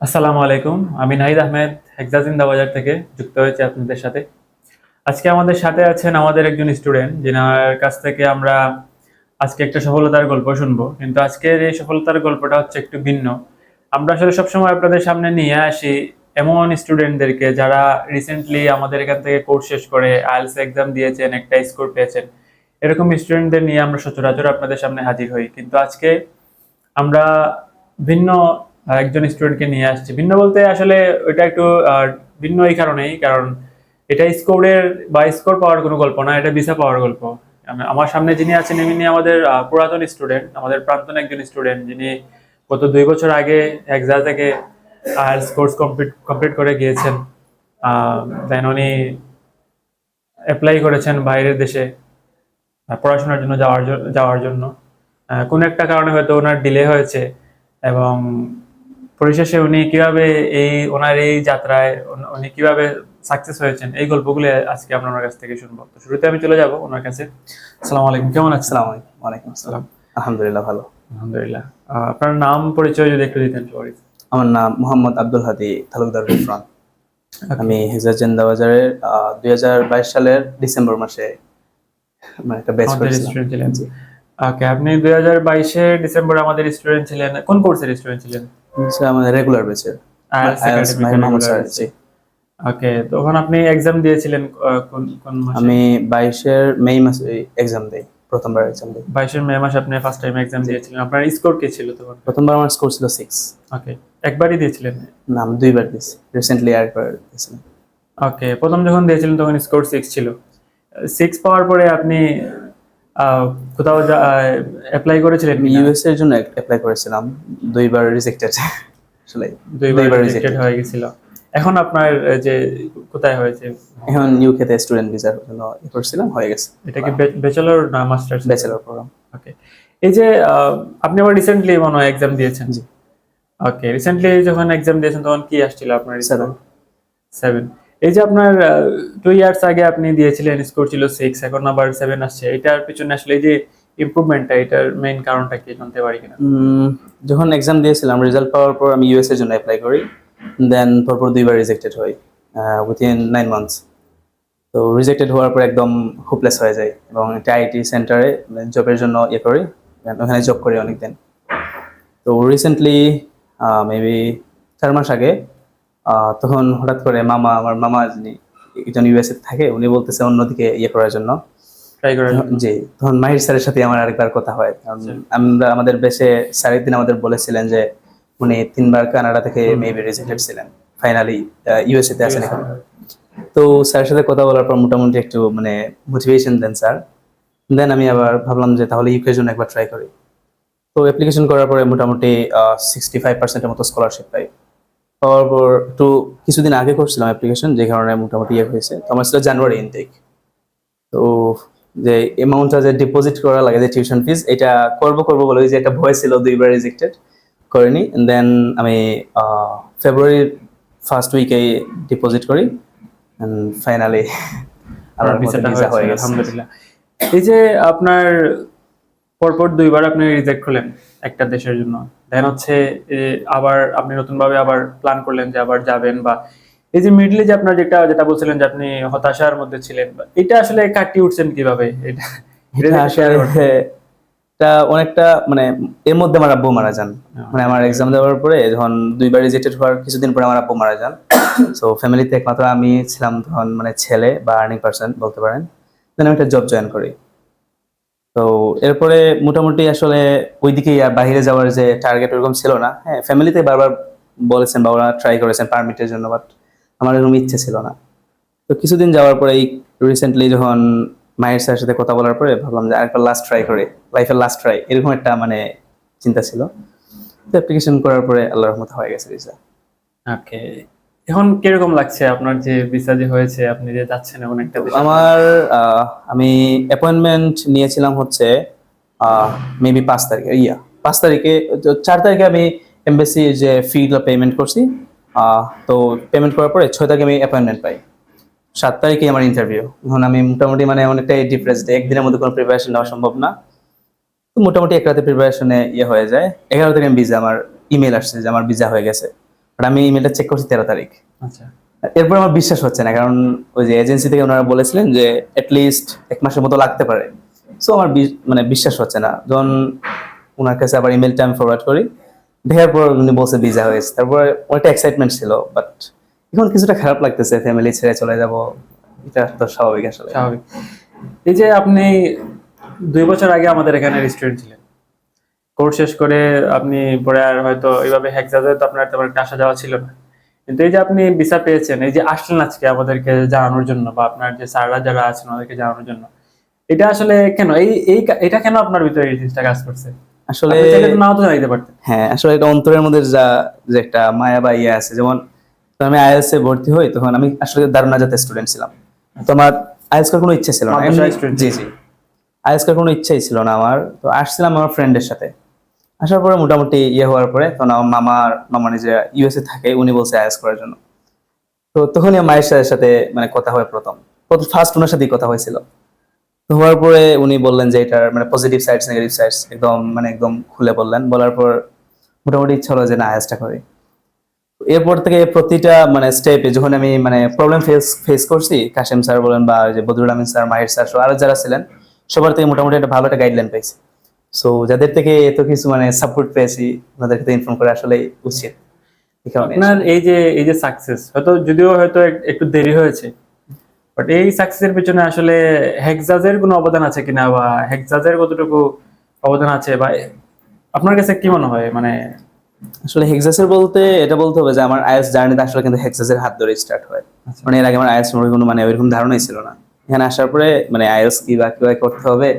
আসসালামু আলাইকুম। আমি নাহিদ আহমেদ হেক্সাজিন্দা বাজার থেকে যুক্ত হয়েছে আপনাদের সাথে। আজকে আমাদের সাথে আছেন আমাদের একজন স্টুডেন্ট, যিনার কাছ থেকে আমরা আজকে একটা সফলতার গল্প শুনব। কিন্তু আজকের এই সফলতার গল্পটা হচ্ছে একটু ভিন্ন। আমরা আসলে সবসময় আপনাদের সামনে নিয়ে আসি এমন স্টুডেন্টদেরকে যারা রিসেন্টলি আমাদের এখান থেকে কোর্স শেষ করে আইএলস এক্সাম দিয়েছেন, একটা স্কোর পেয়েছেন। এরকম স্টুডেন্টদের নিয়ে আমরা সচরাচর আপনাদের সামনে হাজির হই। কিন্তু আজকে আমরা ভিন্ন একজন স্টুডেন্টকে নিয়ে আসছি। ভিন্ন বলতে আসলে ওইটা একটু ভিন্ন এই কারণেই, কারণ এটা স্কোরের বা স্কোর পাওয়ার কোনো গল্প না, এটা ভিসা পাওয়ার গল্প। আমার সামনে যিনি আছেন, ইনি আমাদের পুরাতন স্টুডেন্ট আমাদের প্রাক্তন একজন স্টুডেন্ট যিনি গত দুই বছর আগে এক্সা থেকে আইএলস কোর্স কমপ্লিট কমপ্লিট করে গিয়েছেন। দেন উনি অ্যাপ্লাই করেছেন বাইরের দেশে পড়াশোনার জন্য যাওয়ার যাওয়ার জন্য। কোনো একটা কারণে হয়তো ওনার ডিলে হয়েছে এবং পরিশেষে উনি কীভাবে এই ওনার এই যাত্রায় উনি কীভাবে সাকসেস হয়েছেন এই গল্পগুলো আজকে আমরা ওনার কাছ থেকে শুনব। তো শুরুতে আমি চলে যাব ওনার কাছে। আসসালামু আলাইকুম কেমন আছেন? আসসালামু আলাইকুম ওয়ালাইকুম আসসালাম। আলহামদুলিল্লাহ ভালো। আলহামদুলিল্লাহ। আপনার নাম পরিচয় যদি একটু দিতেন সবাই আমার নাম মোহাম্মদ আব্দুল হাদি তালুকদার ইরফান আমি হেজার জেন্দা বাজারের দুই হাজার বাইশ সালের ডিসেম্বর মাসে মানে একটা ব্যাচ করেছিলাম। ওকে আপনি দুই হাজার বাইশে ডিসেম্বরে আমাদের স্টুডেন্ট ছিলেন। কোন কোর্সের স্টুডেন্ট ছিলেন? হচ্ছে আমাদের রেগুলার ব্যাচের স্যার ওকে তখন আপনি এক্সাম দিয়েছিলেন কোন কোন মাসে? আমি বাইশের মে মাসে এক্সাম দিই প্রথমবার এক্সাম দিই। বাইশের মে মাসে আপনি ফার্স্ট টাইম এক্সাম দিয়েছিলেন। আপনার স্কোর কে ছিল তখন প্রথমবার আমার স্কোর ছিল সিক্স ওকে একবারই দিয়েছিলেন? না আমি দুইবার দিয়েছি। রিসেন্টলি আরেকবার দিয়েছিলাম। ওকে প্রথম যখন দিয়েছিলেন তখন স্কোর সিক্স ছিল। সিক্স পাওয়ার পরে আপনি কোথাও অ্যাপ্লাই করেছিলেন ইউএস এর জন্য অ্যাপ্লাই করেছিলাম। দুইবার রিজেক্টেড আসলে দুইবার রিজেক্টেড হয়ে গেছিল। এখন আপনার যে কোথায় হয়েছে? এখন ইউকেতে স্টুডেন্ট ভিসার জন্য করছিলাম হয়ে গেছে। এটা কি ব্যাচেলর না মাস্টার্স ব্যাচেলর প্রোগ্রাম ওকে এই যে আপনি আবার রিসেন্টলি মনে হয় এক্সাম দিয়েছেন? জি। ওকে রিসেন্টলি যখন এক্সাম দিয়েছেন তখন কি আসছিল আপনার Seven. সেভেন এই যে আপনার টু ইয়ার্স আগে আপনি দিয়েছিলেন স্কোর ছিল সিক্স এখন আবার সেভেন আসছে। এটার পিছনে আসলে এই যে ইমপ্রুভমেন্টটা এটার মেইন কারণটা কি জানতে পারি কিনা? যখন এক্সাম দিয়েছিলাম রেজাল্ট পাওয়ার পর আমি ইউএস এর জন্য অ্যাপ্লাই করি দেন পরপর দুইবার রিজেক্টেড হই উইথিন নাইন মান্থস তো রিজেক্টেড হওয়ার পর একদম হোপলেস হয়ে যায় এবং একটা আইটি সেন্টারে জবের জন্য ইয়ে করি ওখানে জব করি অনেকদিন। তো রিসেন্টলি মেবি চার মাস আগে তখন হঠাৎ করে মামা আমার মামা যিনি একজন ইউএসএ থাকে উনি বলতেছে অন্যদিকে ইয়ে করার জন্য। ট্রাই করার জি তখন মাহির স্যারের সাথে আমার আরেকবার কথা হয়। কারণ আচ্ছা। আমরা আমাদের বেশে স্যার একদিন আমাদের বলেছিলেন যে উনি তিনবার কানাডা থেকে মেবি রিজেক্টেড ছিলেন। ফাইনালি ইউএসএ তে আছেন এখন। তো স্যারের সাথে কথা বলার পর মোটামুটি একটু মানে মোটিভেশন দেন স্যার। দেন আমি আবার ভাবলাম যে তাহলে ইউকের জন্য একবার ট্রাই করি। তো অ্যাপ্লিকেশন করার পরে মোটামুটি সিক্সটি ফাইভ পার্সেন্টের মতো স্কলারশিপ পাই। পাওয়ার পর একটু কিছুদিন আগে করছিলাম অ্যাপ্লিকেশন যে কারণে মোটামুটি ইয়ে হয়েছে। তো আমার ছিল জানুয়ারি ইনটেক তো যে অ্যামাউন্টটা যে ডিপোজিট করা লাগে যে টিউশন ফিস এটা করব করব বলে যে একটা ভয় ছিল দুইবার রিজেক্টেড করিনি। দেন আমি ফেব্রুয়ারির ফার্স্ট উইকে ডিপোজিট করি। ফাইনালি আমার ভিসাটা ভিসা হয়ে গেছে। আলহামদুলিল্লাহ। এই যে আপনার পরপর দুইবার আপনি রিজেক্ট করলেন একটা দেশের জন্য। দেন হচ্ছে আবার আপনি নতুন ভাবে আবার প্ল্যান করলেন যে আবার যাবেন বা এই যে মিডলে যে আপনার যেটা যেটা বলছিলেন যে আপনি হতাশার মধ্যে ছিলেন এটা আসলে কাটিয়ে উঠছেন কীভাবে? এটা এটা অনেকটা মানে এর মধ্যে আমার আব্বু মারা যান। মানে আমার এক্সাম দেওয়ার পরে যখন দুইবার রিজেক্টেড হওয়ার কিছুদিন পরে আমার আব্বু মারা যান। সো ফ্যামিলিতে একমাত্র আমি ছিলাম তখন মানে ছেলে বা আর্নিং পার্সন বলতে পারেন। দেন আমি একটা জব জয়েন করি। তো এরপরে মোটামুটি আসলে ওইদিকে বাইরে যাওয়ার যে টার্গেট ওরকম ছিল না। হ্যাঁ ফ্যামিলিতে বারবার বলেছেন বা ওরা ট্রাই করেছেন পারমিটের জন্য বাট আমার এরকম ইচ্ছে ছিল না। তো কিছুদিন যাওয়ার পরে এই রিসেন্টলি যখন মায়ের স্যারের সাথে কথা বলার পরে ভাবলাম যে আরেকবার লাস্ট ট্রাই করে লাইফের লাস্ট ট্রাই এরকম একটা মানে চিন্তা ছিল। তো অ্যাপ্লিকেশন করার পরে আল্লাহর রহমতে হয়ে গেছে ভিসা ওকে এখন কীরকম লাগছে আপনার যে ভিসা যে হয়েছে? আপনি যে যাচ্ছেন এমন একটা? আমার আমি অ্যাপয়েন্টমেন্ট নিয়েছিলাম হচ্ছে মেবি পাঁচ তারিখে, ইয়া, পাঁচ তারিখে চার তারিখে আমি এমবেসি যে ফিটা পেমেন্ট করছি তো পেমেন্ট করার পরে ছয় তারিখে আমি অ্যাপয়েন্টমেন্ট পাই। সাত তারিখে আমার ইন্টারভিউ এখন আমি মোটামুটি মানে অনেকটাই ডিপ্রেসড একদিনের মধ্যে কোনো প্রিপারেশন নেওয়া সম্ভব না। তো মোটামুটি এক রাতে প্রিপারেশনে ইয়ে হয়ে যায়। এগারো তারিখে আমি ভিসা আমার ইমেল আসছে যে আমার ভিসা হয়ে গেছে। বাট আমি ইমেলটা চেক করছি তেরো তারিখ। আচ্ছা। এরপর আমার বিশ্বাস হচ্ছে না কারণ ওই যে এজেন্সি থেকে ওনারা বলেছিলেন যে লিস্ট এক মাসের মতো লাগতে পারে। সো আমার মানে বিশ্বাস হচ্ছে না। যখন ওনার কাছে আবার ইমেলটা আমি ফরওয়ার্ড করি দেখার পর উনি বলছে ভিসা হয়েছে তারপর অনেকটা এক্সাইটমেন্ট ছিল বাট এখন কিছুটা খারাপ লাগতেছে ফ্যামিলি ছেড়ে চলে যাব। এটা তো স্বাভাবিক আসলে। স্বাভাবিক। এই যে আপনি দুই বছর আগে আমাদের এখানে রেস্টুরেন্ট ছিলেন। কোর্স শেষ করে আপনি পরে আর হয়তো এইভাবে হেক্সাজে তো আপনার তেমন একটা আসা যাওয়া ছিল না। কিন্তু এই যে আপনি ভিসা পেয়েছেন এই যে আসলেন আজকে আমাদেরকে জানানোর জন্য বা আপনার যে স্যাররা যারা আছেন ওদেরকে জানানোর জন্য এটা আসলে কেন? এই এই এটা কেন আপনার ভিতরে এই জিনিসটা কাজ করছে? আসলে নাও তো জানাইতে পারতেন। হ্যাঁ আসলে এটা অন্তরের মধ্যে যা যে একটা মায়া বা ইয়ে আছে যেমন আমি আইএলস এ ভর্তি হই তখন আমি আসলে দারুণ যাতে স্টুডেন্ট ছিলাম। তো আমার আইএলস করার কোনো ইচ্ছা ছিল না। জি জি। আইএলস করার কোনো ইচ্ছাই ছিল না আমার। তো আসছিলাম আমার ফ্রেন্ডের সাথে। আসার পরে মোটামুটি ইয়ে হওয়ার পরে তখন আমার মামার মামা নিজে ইউএসএ থাকে, উনি বলছে আইএলস করার জন্য। তো তখনই মায়ের সাথে- সাথে মানে কথা হয় প্রথম। প্রথম ফার্স্ট ওনার সাথেই কথা হয়েছিল। তো হওয়ার পরে উনি বললেন যে এটার মানে পজিটিভ সাইডস নেগেটিভ সাইডস একদম মানে একদম খুলে বললেন। বলার পর মোটামুটি ইচ্ছা হলো যে না আয়াসটা করি। এরপর থেকে প্রতিটা মানে স্টেপে যখন আমি মানে প্রবলেম ফেস ফেস করছি, কাশেম স্যার বলেন বা যে বদরুল আমিন স্যার, মাহির স্যার আরও যারা ছিলেন, সবার থেকে মোটামুটি একটা ভালো একটা গাইডলাইন পেয়েছি। সো যাদের থেকে এত কিছু মানে সাপোর্ট পেয়েছি ওনাদেরকে তো ইনফর্ম করে আসলে উচিত। আপনার এই যে এই যে সাকসেস হয়তো যদিও হয়তো একটু দেরি হয়েছে বাট এই সাকসেসের পিছনে আসলে হেক্সাজের কোনো অবদান আছে কিনা বা হেক্সাজের কতটুকু অবদান আছে বা আপনার কাছে কি মনে হয়? মানে আসলে হেক্সাসের বলতে এটা বলতে হবে যে আমার আইএস জার্নিটা আসলে কিন্তু হেক্সাসের হাত ধরে স্টার্ট হয়। আচ্ছা। মানে এর আগে আমার আইএস সম্পর্কে কোনো মানে ওইরকম ধারণাই ছিল না। এখানে আসার পরে মানে আইএস কি বা কীভাবে করতে হবে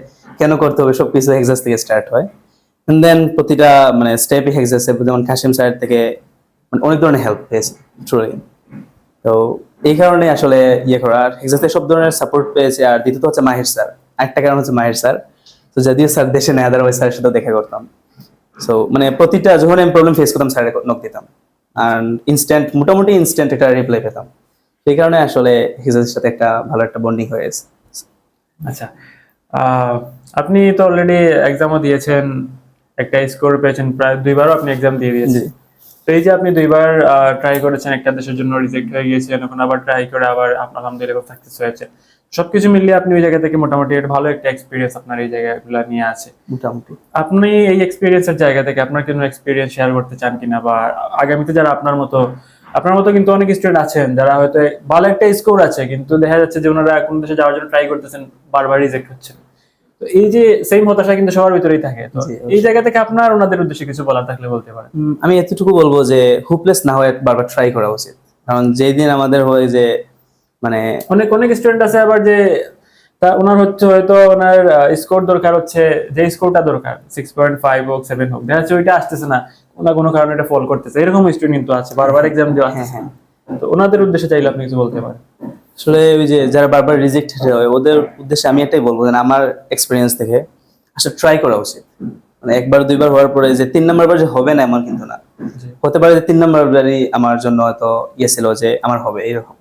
কেন করতে হবে? সবকিছু হেক্সাস থেকে স্টার্ট হয়। দেন প্রতিটা মানে স্টেপে হেক্সাসে যেমন কাশিম স্যার থেকে মানে অনেক ধরনের হেল্প পেয়েছি ট্রুলি তো এই কারণে আসলে ইয়ে করা, আর হেক্সাসে সব ধরনের সাপোর্ট পেয়েছে। আর দ্বিতীয়ত হচ্ছে মাহির স্যার আরেকটা কারণ হচ্ছে মাহির স্যার তো যদিও স্যার দেশে নেই আদারওয়াইজ স্যারের সাথে দেখা করতাম। সো মানে প্রতিটা, যখন আমি প্রবলেম ফেস করতাম স্যারের নক দিতাম। আর ইনস্ট্যান্ট মোটামুটি ইনস্ট্যান্ট একটা রিপ্লাই পেতাম। সেই কারণে আসলে হিজাজের সাথে একটা ভালো একটা বন্ডিং হয়েছে। আচ্ছা আপনি তো অলরেডি এক্সামও দিয়েছেন একটা স্কোর পেয়েছেন প্রায় দুইবারও আপনি এক্সাম দিয়ে দিয়েছেন। তো এই যে আপনি দুইবার ট্রাই করেছেন একটা দেশের জন্য রিজেক্ট হয়ে গিয়েছেন এখন আবার ট্রাই করে আবার আপনার আলহামদুলিল্লাহ সাকসেস হয়েছে। সবকিছু মিলিয়ে আপনি ওই জায়গা থেকে মোটামুটি একটা ভালো একটা এক্সপিরিয়েন্স আপনার এই জায়গাগুলো নিয়ে আছে। মোটামুটি। আপনি এই এক্সপিরিয়েন্সের জায়গা থেকে আপনার কোনো এক্সপিরিয়েন্স শেয়ার করতে চান কিনা বা আগামীতে যারা আপনার মতো আপনার মতো কিন্তু অনেক স্টুডেন্ট আছেন যারা হয়তো ভালো একটা স্কোর আছে কিন্তু দেখা যাচ্ছে যে ওনারা কোন দেশে যাওয়ার জন্য ট্রাই করতেছেন বারবার রিজেক্ট হচ্ছে তো এই যে সেম হতাশা কিন্তু সবার ভিতরেই থাকে। তো এই জায়গা থেকে আপনার ওনাদের উদ্দেশ্যে কিছু বলার থাকলে বলতে পারেন। আমি এতটুকু বলব যে হুপলেস না হয়ে বারবার ট্রাই করা উচিত। কারণ যেই দিন আমাদের হয় যে মানে অনেক অনেক স্টুডেন্ট আছে আবার যে তা ওনার হচ্ছে হয়তো ওনার স্কোর দরকার হচ্ছে যে স্কোরটা দরকার সিক্স পয়েন্ট ফাইভ হোক সেভেন হোক দেখা যাচ্ছে ওইটা আসতেছে না ওনার কোনো কারণে এটা ফল করতেছে। এরকম স্টুডেন্ট কিন্তু আছে বারবার এক্সাম দেওয়া হ্যাঁ হ্যাঁ। তো ওনাদের উদ্দেশ্যে চাইলে আপনি কিছু বলতে পারেন। আসলে ওই যে যারা বারবার রিজেক্ট হয় ওদের উদ্দেশ্যে আমি এটাই বলব যে আমার এক্সপিরিয়েন্স থেকে আসলে ট্রাই করা উচিত। মানে একবার দুইবার হওয়ার পরে যে তিন নম্বর বার যে হবে না এমন কিন্তু না। হতে পারে যে তিন নম্বর বারই আমার জন্য হয়তো ইয়ে ছিল যে আমার হবে এরকম।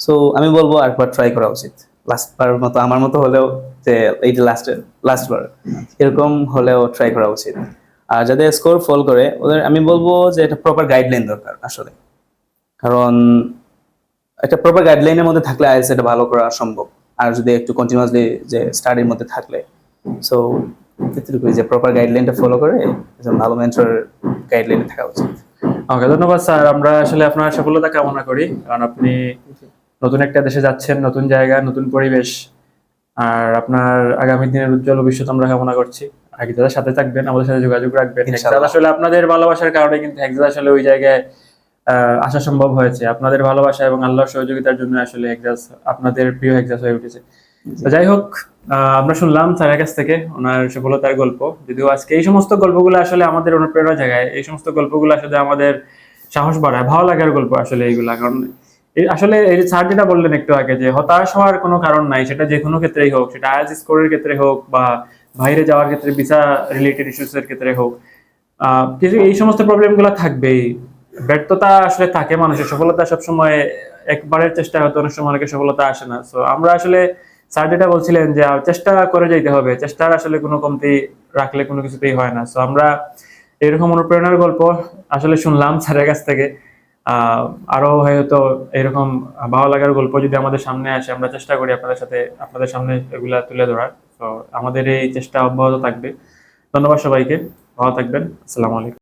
সো আমি বলব একবার ট্রাই করা উচিত। লাস্ট বার মতো আমার মতো হলেও যে এইটা লাস্টের লাস্ট বার এরকম হলেও ট্রাই করা উচিত। আর যাদের স্কোর ফল করে ওদের আমি বলব যে একটা প্রপার গাইডলাইন দরকার আসলে। কারণ একটা প্রপার গাইডলাইনের মধ্যে থাকলে আইএলস এটা ভালো করা সম্ভব। আর যদি একটু কন্টিনিউয়াসলি যে স্টাডির মধ্যে থাকলে। সো এতটুকুই যে প্রপার গাইডলাইনটা ফলো করে একজন ভালো মেন্টর গাইডলাইনে থাকা উচিত। ওকে ধন্যবাদ স্যার। আমরা আসলে আপনার সফলতা কামনা করি। কারণ আপনি নতুন একটা দেশে যাচ্ছেন নতুন জায়গা নতুন পরিবেশ। আর আপনার আগামী দিনের উজ্জ্বল ভবিষ্যৎ আমরা কামনা করছি। আগে যাদের সাথে থাকবেন আমাদের সাথে যোগাযোগ রাখবেন। আসলে আপনাদের ভালোবাসার কারণে কিন্তু হেক্সাদ আসলে ওই জায়গায় আসা সম্ভব হয়েছে। আপনাদের ভালোবাসা এবং আল্লাহর সহযোগিতার জন্য আসলে হেক্সাস আপনাদের প্রিয় হেক্সাস হয়ে উঠেছে। যাই হোক আমরা শুনলাম স্যারের কাছ থেকে ওনার সফলতার গল্প। যদিও আজকে এই সমস্ত গল্পগুলো আসলে আমাদের অনুপ্রেরণা জায়গায় এই সমস্ত গল্পগুলো আসলে আমাদের সাহস বাড়ায়। ভালো লাগার গল্প আসলে এইগুলা। কারণ আসলে এই যে স্যার যেটা বললেন একটু আগে যে হতাশ হওয়ার কোনো কারণ নাই সেটা যে কোনো ক্ষেত্রেই হোক সেটা আইএলস স্কোরের ক্ষেত্রে হোক বা বাইরে যাওয়ার ক্ষেত্রে ভিসা রিলেটেড ইস্যুস এর ক্ষেত্রে হোক। এই সমস্ত প্রবলেম প্রবলেমগুলো থাকবেই। ব্যর্থতা আসলে থাকে মানুষের, সফলতা সবসময় একবারের চেষ্টা হয়তো অনেক সময় অনেকের সফলতা আসে না। তো আমরা আসলে স্যার যেটা বলছিলেন যে চেষ্টা করে যাইতে হবে, চেষ্টার আসলে কোনো কমতি রাখলে কোনো কিছুতেই হয় না। তো আমরা এরকম অনুপ্রেরণার গল্প আসলে শুনলাম স্যারের কাছ থেকে। আরও হয়তো এরকম ভালো লাগার গল্প যদি আমাদের সামনে আসে, আমরা চেষ্টা করি আপনাদের সাথে, আপনাদের সামনে এগুলা তুলে ধরার। তো আমাদের এই চেষ্টা অব্যাহত থাকবে। ধন্যবাদ সবাইকে। ভালো থাকবেন। আসসালামু আলাইকুম।